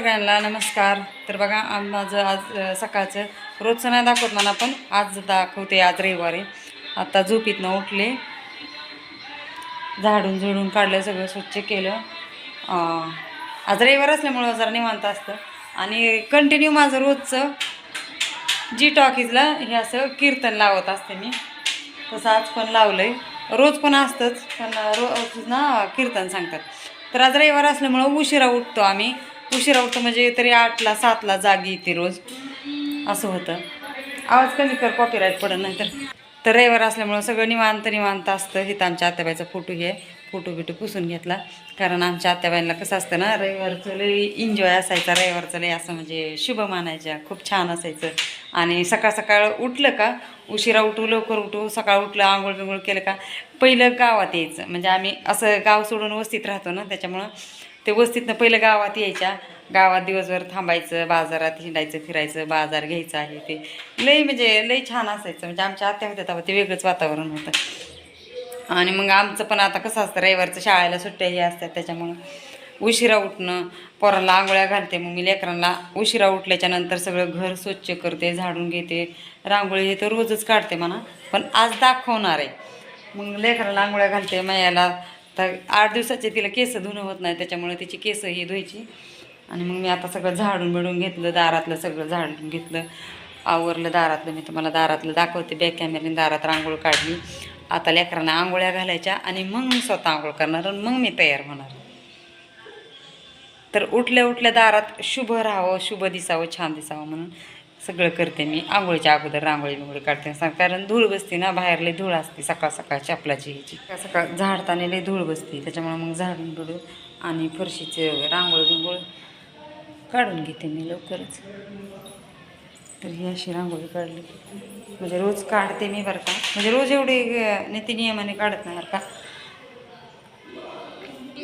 सगळ्यांना नमस्कार. तर बघा आज माझं आज सकाळचं. रोजचं नाही दाखवत मला पण आज दाखवते आज रविवारी. आता झोपीतनं उठले. झाडून झुडून काढलं सगळं स्वच्छ केलं. आज रविवार असल्यामुळं जरा निवांत असतं. आणि कंटिन्यू माझं रोजचं जी टॉकीजला हे असं कीर्तन लावत असते मी. तसं आज पण लावलं आहे रोज पण असतंच पण रोज ना कीर्तन सांगतात. तर आज रविवार असल्यामुळं उशिरा उठतो आम्ही. उशिरा उठतो म्हणजे तरी आठला सातला जागी येते रोज. असं होतं. आवाज कमी कर कॉपीराईट पडत नाही तर तर रविवार असल्यामुळं सगळं निवांत निवांत असतं. इथं आमच्या आत्याबाईचा फोटो घे. फोटो बिटो पुसून घेतला. कारण आमच्या आत्याबाईंना कसं असतं ना रविवारचं लई एन्जॉय असायचा. रविवारचं लई असं म्हणजे शुभ मानायच्या. खूप छान असायचं. आणि सकाळ सकाळ उठलं का उशिरा उठू लवकर उठू सकाळ उठलं आंघोळ बिंघोळ केलं का पहिलं गावात यायचं. म्हणजे आम्ही असं गाव सोडून वस्तीत राहतो ना त्याच्यामुळं ते वस्तीतनं पहिलं गावात यायच्या. गावात दिवसभर थांबायचं बाजारात हिंडायचं फिरायचं बाजार घ्यायचं आहे ते. लई म्हणजे लई छान असायचं. म्हणजे आमच्या आत्या होत्या तेव्हा ते वेगळंच वातावरण होतं. आणि मग आमचं पण आता कसं असतं रविवारचं शाळेला सुट्ट्याही असतात त्याच्यामुळं. उशिरा उठणं पोरांना आंघोळ्या घालते मग मी लेकरांना उशिरा उठल्याच्यानंतर सगळं घर स्वच्छ करते झाडून घेते. रांगोळी हे तर रोजच काढते म्हणा पण आज दाखवणार आहे. मग लेकराला आंघोळ्या घालते मयाला तर आठ दिवसाचे तिला केस धुणं होत नाही त्याच्यामुळे तिची केस ही धुवायची. आणि मग मी आता सगळं झाडून बिडून घेतलं दारातलं सगळं झाडून घेतलं. आवरलं दारातलं मी तुम्हाला दारातलं दाखवते. बॅक कॅमेऱ्याने दारात रांगोळ काढली. आता लेकरांना आंघोळ्या घालायच्या आणि मग मी स्वतः आंघोळ करणार आणि मग मी तयार होणार. तर उठल्या उठल्या दारात शुभ राहावं शुभ दिसावं छान दिसावं म्हणून. सगळं करते मी. आंघोळीच्या अगोदर रांगोळी बिंगोळी काढते कारण धूळ बसते ना बाहेर लई धूळ असते सकाळ सकाळ चपलाची ह्याची. सकाळ सकाळ झाडताना लई धूळ बसते त्याच्यामुळे मग झाडून बिडू आणि फरशीचे रांगोळी बिंगोळ काढून घेते मी लवकरच. तर ही अशी रांगोळी काढली. म्हणजे रोज काढते मी बरं का. म्हणजे रोज एवढे नीती नियमाने काढत नाही बरं का.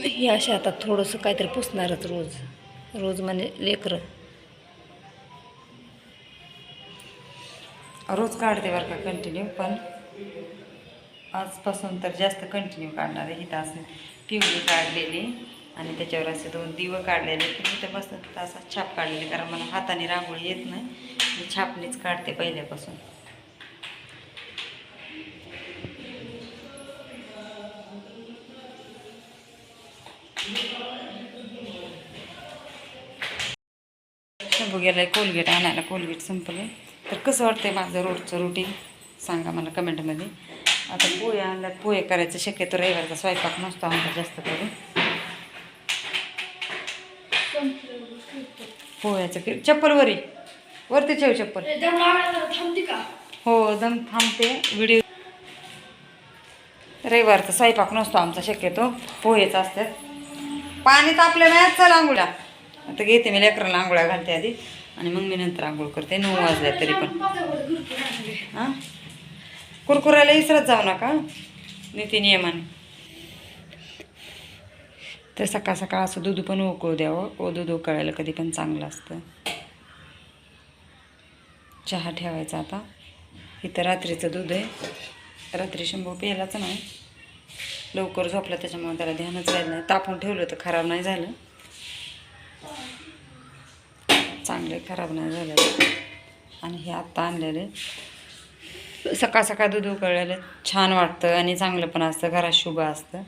ही अशी आता थोडंसं काहीतरी पुसणारच रोज. रोज म्हणजे लेकरं. रोज काढते बरं का कंटिन्यू पण आजपासून तर जास्त कंटिन्यू काढणार आहे. इथं असं पिवळी काढलेली आणि त्याच्यावर असे दोन दिवं काढलेले. पण इथं बसत असा छाप काढलेली कारण मला हाताने रांगोळी येत नाही. मी छापणीच काढते पहिल्यापासून. बघायला कोलगेट आणायला. कोलगेट संपले तर कसं वाटतंय माझं रोजचं रुटीन सांगा मला कमेंटमध्ये आता पोहे आणल्यात. पोहे करायचं शक्यतो रविवारचा स्वयंपाक नसतो आमचा जास्त करून. पोह्याचं की चप्पल वरी. वरती ठेव चप्पल. हो दम थांबते. व्हिडिओ रविवारचा स्वयंपाक नसतो आमचा शक्यतो. पोहेच असतात. पाणी तापलं नाही चल आंघोळ्या आता घेते मी लेकराला आंघोळ्या घालते आधी. आणि मग मी नंतर आंघोळ करते. नऊ वाजल्या तरी पण. हां? कुरकुऱ्याला इसरत जाऊ नका नीती नियमाने तर सकाळ सकाळ असं दूध पण उकळू द्यावं. ओ दूध उकळायला कधी पण चांगलं असतं. चहा ठेवायचा आता. इथं रात्रीचं दूध आहे. रात्री शंभू प्यायलाच नाही. लवकर झोपला त्याच्यामुळे त्याला ध्यानच राहिलं नाही. तापून ठेवलं तर खराब नाही झालं. चांगले खराब नाही झालेले. आणि हे आत्ता आणलेले. सकाळ सकाळ दूध उकळलेलं. छान वाटतं आणि चांगलं पण असतं. घरात शुभ असतं.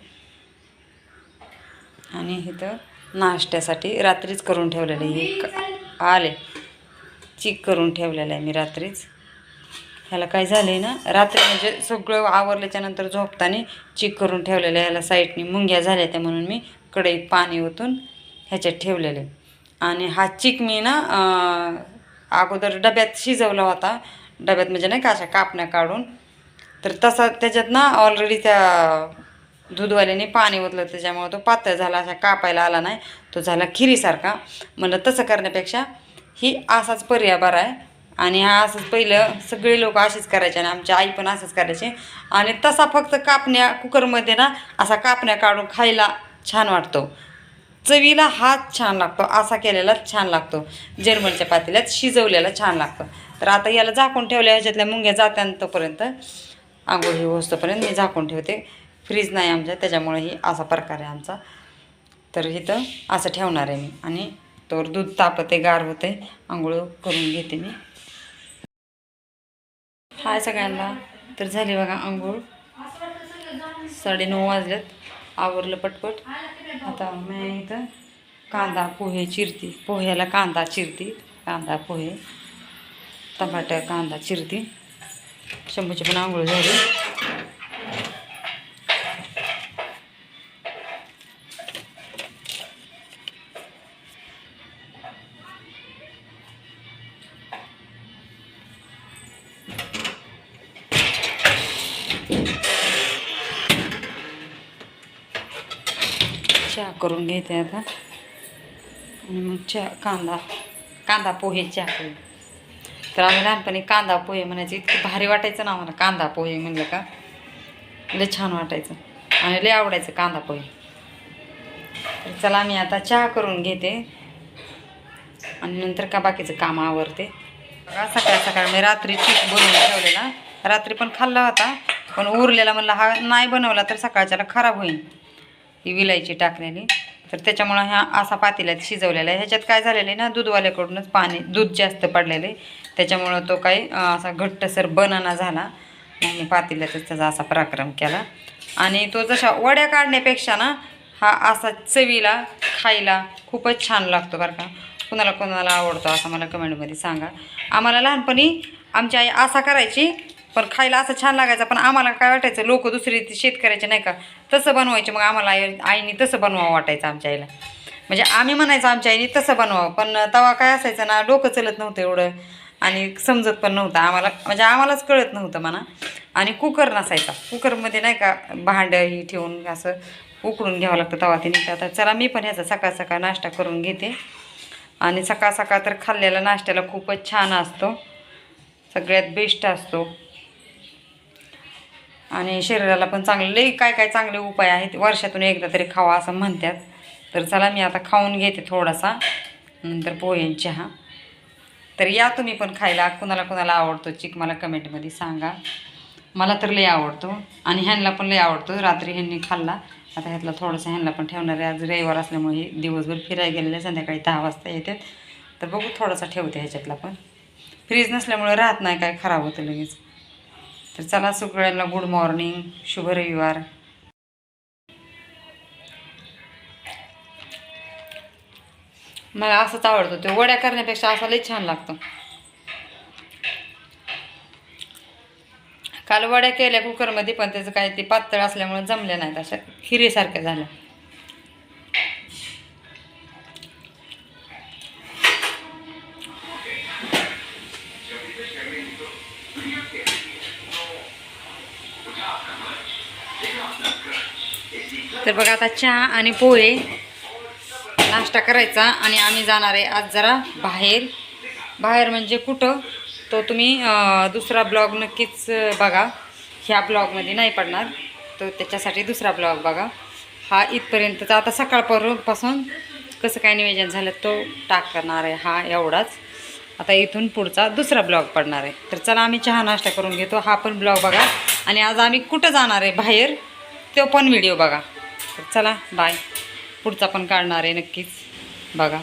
आणि इथं नाश्त्यासाठी रात्रीच करून ठेवलेलं. आहे हे क- आले. चीक करून ठेवलेलं आहे मी रात्रीच. ह्याला काय झालं आहे ना रात्री म्हणजे सगळं आवरल्याच्यानंतर झोपताना चिक करून ठेवलेलं आहे. ह्याला साईडनी मुंग्या झाल्या त्या म्हणून मी कढईत पाणी ओतून ह्याच्यात ठेवलेले. आणि हा चिक मी ना अगोदर डब्यात शिजवला होता. डब्यात म्हणजे नाही का अशा कापण्या काढून. तर तसा त्याच्यात ना ऑलरेडी त्या दूधवाल्याने पाणी ओतलं त्याच्यामुळे तो पातळ झाला असा कापायला आला नाही. तो झाला खिरीसारखा. म्हणलं तसं करण्यापेक्षा ही असाच पर्याय बरा आहे. आणि हा असंच पहिलं सगळे लोक असेच करायचे आणि आमची आई पण असंच करायचे. आणि तसा फक्त कापण्या कुकरमध्ये ना असा कापण्या काढून खायला छान वाटतो. चवीला हाच छान लागतो असा केलेला छान लागतो. जर्मनच्या पातेल्यात शिजवलेला छान लागतं. तर आता याला झाकून ठेवल्या ह्याच्यातल्या मुंग्या जात्यान तोपर्यंत. आंघोळ ही होस्तोपर्यंत मी झाकून ठेवते. फ्रीज नाही आमच्या त्याच्यामुळे ही असा प्रकार आहे आमचा. तर इथं असं ठेवणार आहे मी. आणि तर दूध तापते गार होते. आंघोळ करून घेते मी. हाय सगळ्यांना. तर झाली बघा आंघोळ. साडेनऊ वाजल्यात आवरलं पटपट. आता मी इथं कांदा पोहे चिरते. पोह्याला कांदा चिरते. कांदा पोहे टमाटर कांदा चिरते. शंभूची पण आंघोळ झाली. चहा करून घेते आता. आणि मग चहा कांदा कांदा पोहे चहा करून तर आम्ही लहानपणी कांदा पोहे म्हणायचे. इतकं भारी वाटायचं ना आम्हाला कांदा पोहे म्हणलं का? लय छान वाटायचं. आणि लय आवडायचं कांदा पोहे. तर चला मी आता चहा करून घेते. आणि नंतर का बाकीचं काम आवरते. बघा सकाळ सकाळ मी रात्री चीक बनवून ठेवलेला. रात्री पण खाल्ला होता पण उरलेला म्हणलं हा नाही बनवला तर सकाळच्याला खराब होईल ही विलायची टाकलेली. तर त्याच्यामुळं ह्या असा पातेल्यात शिजवलेला आहे. ह्याच्यात काय झालेलं आहे ना दूधवाल्याकडूनच पाणी दूध जास्त पडलेलं आहे. त्याच्यामुळं तो काही असा घट्टसर बनाना झाला. आणि मी पातेल्यातच त्याचा असा पराक्रम केला. आणि तो जशा वड्या काढण्यापेक्षा ना हा असा चवीला खायला खूपच छान लागतो बरं का. कुणाला कोणाला आवडतो असं मला कमेंटमध्ये सांगा. आम्हाला लहानपणी आमची आई असा करायची पण खायला असं छान लागायचं पण आम्हाला काय वाटायचं लोक दुसरी शेतकऱ्याचे नाही का तसं बनवायचे मग आम्हाला आई आईने तसं बनवावं वाटायचं आमच्या आईला. म्हणजे आम्ही म्हणायचं आमच्या आईने तसं बनवावं पण तवा काय असायचं ना डोकं चलत नव्हतं एवढं आणि समजत पण नव्हतं आम्हाला म्हणजे आम्हालाच कळत नव्हतं म्हणा. आणि कुकर नसायचा कुकरमध्ये नाही का भांडं ही ठेवून असं उकडून घ्यावं लागतं तवा ते निघतं आता चला मी पण ह्याचा सकाळ सकाळ नाश्ता करून घेते. आणि सकाळ सकाळ तर खाल्लेला नाश्त्याला खूपच छान असतो. सगळ्यात बेस्ट असतो. आणि शरीराला पण चांगले लई काय काय चांगले उपाय आहेत वर्षातून एकदा तरी खावा असं म्हणतात. तर चला मी आता खाऊन घेते थोडासा नंतर पोहे चहा. तर या तुम्ही पण खायला कुणाला कुणाला आवडतो चिक मला कमेंटमध्ये सांगा. मला तर लई आवडतो आणि ह्यांना पण लई आवडतो. रात्री ह्यांनी खाल्ला आता ह्यातला थोडंसं ह्यांना पण ठेवणार आहे. आज रविवार असल्यामुळे हे दिवसभर फिरायला गेलेले संध्याकाळी दहा वाजता येतात. तर बघू थोडासा ठेवते ह्याच्यातला पण. फ्रीज नसल्यामुळे राहत नाही काय खराब होतं लगेच. तर चला सगळ्यांना गुड मॉर्निंग शुभ रविवार. मला असंच आवडतो ते वड्या करण्यापेक्षा असा लई छान लागतं. काल वड्या केल्या कुकरमध्ये पण त्याचं काय ते पातळ असल्यामुळे जमल्या नाहीत अशा खिरीसारख्या झाल्या. तर बघा आता चहा आणि पोहे नाश्ता करायचा आणि आम्ही जाणार आहे आज जरा बाहेर. बाहेर म्हणजे कुठं? तो तुम्ही दुसरा ब्लॉग नक्कीच बघा. ह्या ब्लॉगमध्ये नाही पडणार. तर त्याच्यासाठी दुसरा ब्लॉग बघा. हा इथपर्यंतचा. आता सकाळपर्यंतपासून कसं काय नियोजन झालं तो टाकणार आहे हा एवढाच. आता इथून पुढचा दुसरा ब्लॉग पडणार आहे. तर चला आम्ही चहा नाश्ता करून घेतो. हा पण ब्लॉग बघा. आणि आज आम्ही कुठं जाणार आहे बाहेर तो पण व्हिडिओ बघा. तर चला बाय. पुढचा पण काढणार आहे नक्कीच. बघा.